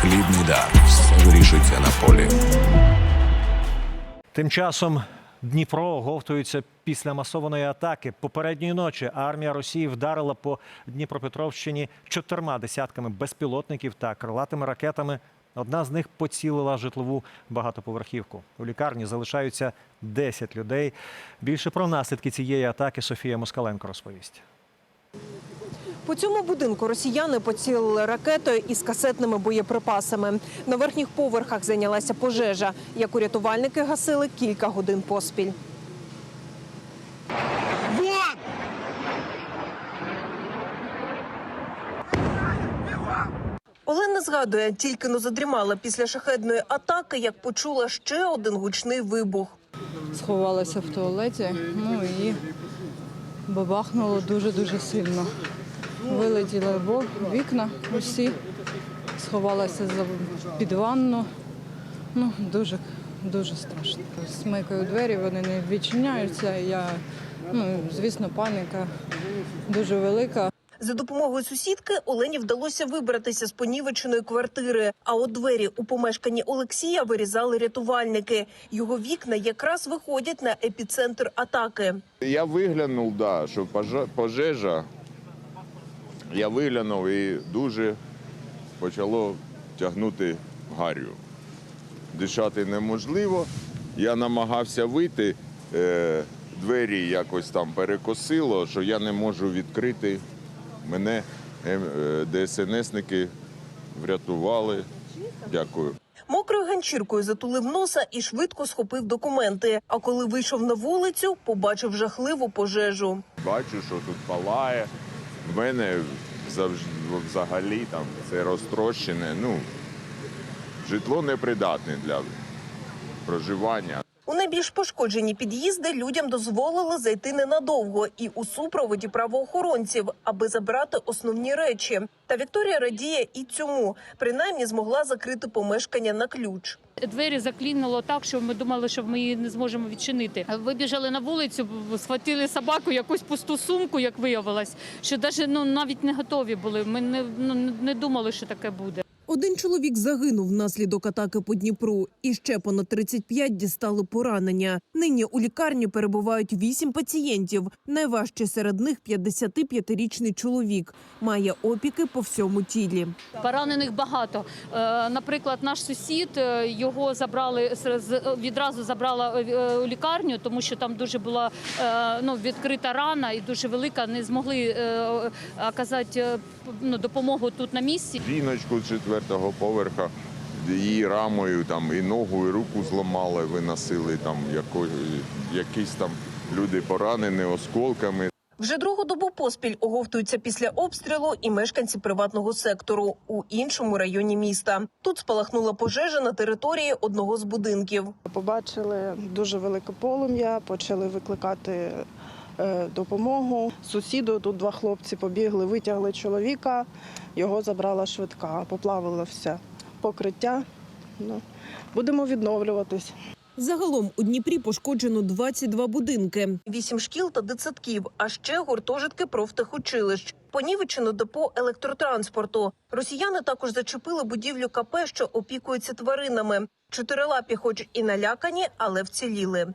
Хлібний дар. Вирішується на полі. Тим часом Дніпро оговтується після масованої атаки. Попередньої ночі армія Росії вдарила по Дніпропетровщині чотирма десятками безпілотників та крилатими ракетами. Одна з них поцілила житлову багатоповерхівку. У лікарні залишаються 10 людей. Більше про наслідки цієї атаки Софія Москаленко розповість. По цьому будинку росіяни поцілили ракетою із касетними боєприпасами. На верхніх поверхах зайнялася пожежа, яку рятувальники гасили кілька годин поспіль. Олена згадує, тільки но задрімала після шахедної атаки, як почула ще один гучний вибух. сховалася в туалеті, ну і бабахнуло дуже-дуже сильно. Вилетіли в вікна усі, сховалася за під ванну. Ну, дуже, дуже страшно. Смикаю двері, вони не відчиняються. Я, ну, звісно, паніка дуже велика. За допомогою сусідки Олені вдалося вибратися з понівеченої квартири. А от двері у помешканні Олексія вирізали рятувальники. Його вікна якраз виходять на епіцентр атаки. Я виглянув, да, що пожежа. Я виглянув і дуже почало тягнути гарю. Дишати неможливо. Я намагався вийти, е, двері якось там перекосило, що я не можу відкрити. Мене е, е, ДСНСники врятували. Дякую. Мокрою ганчіркою затулив носа і швидко схопив документи. А коли вийшов на вулицю, побачив жахливу пожежу. Бачу, що тут палає. В мене завжди взагалі там це розтрощене. Ну, житло непридатне для проживання. У найбільш пошкоджені під'їзди людям дозволили зайти ненадовго і у супроводі правоохоронців, аби забрати основні речі. Та Вікторія радіє і цьому, принаймні змогла закрити помешкання на ключ. Двері заклінило так, що ми думали, що ми її не зможемо відчинити. Вибіжали на вулицю, схватили собаку, якусь пусту сумку, як виявилось, що навіть ну навіть не готові були. Ми не, ну, не думали, що таке буде. Один чоловік загинув внаслідок атаки по Дніпру, і ще понад 35 дістали поранення. Нині у лікарні перебувають вісім пацієнтів. Найважче серед них 55-річний чоловік. Має опіки по всьому тілі. Поранених багато. Е, Наприклад, наш сусід е, його забрали відразу забрала е, у лікарню, тому що там дуже була ну, відкрита рана і дуже велика. Не змогли оказати ну, допомогу тут на місці. Жіночку з четвертого поверха її рамою там і ногу, і руку зламали, виносили там яко, якісь там люди поранені осколками. Вже другу добу поспіль оговтуються після обстрілу і мешканці приватного сектору у іншому районі міста. Тут спалахнула пожежа на території одного з будинків. Побачили дуже велике полум'я, почали викликати допомогу. Сусіду тут два хлопці побігли, витягли чоловіка, його забрала швидка, поплавило все покриття. Ну, будемо відновлюватись. Загалом у Дніпрі пошкоджено 22 будинки, вісім шкіл та дитсадків, а ще гуртожитки профтехучилищ. Понівечено депо електротранспорту. Росіяни також зачепили будівлю КП, що опікується тваринами. Чотирилапі, хоч і налякані, але вціліли.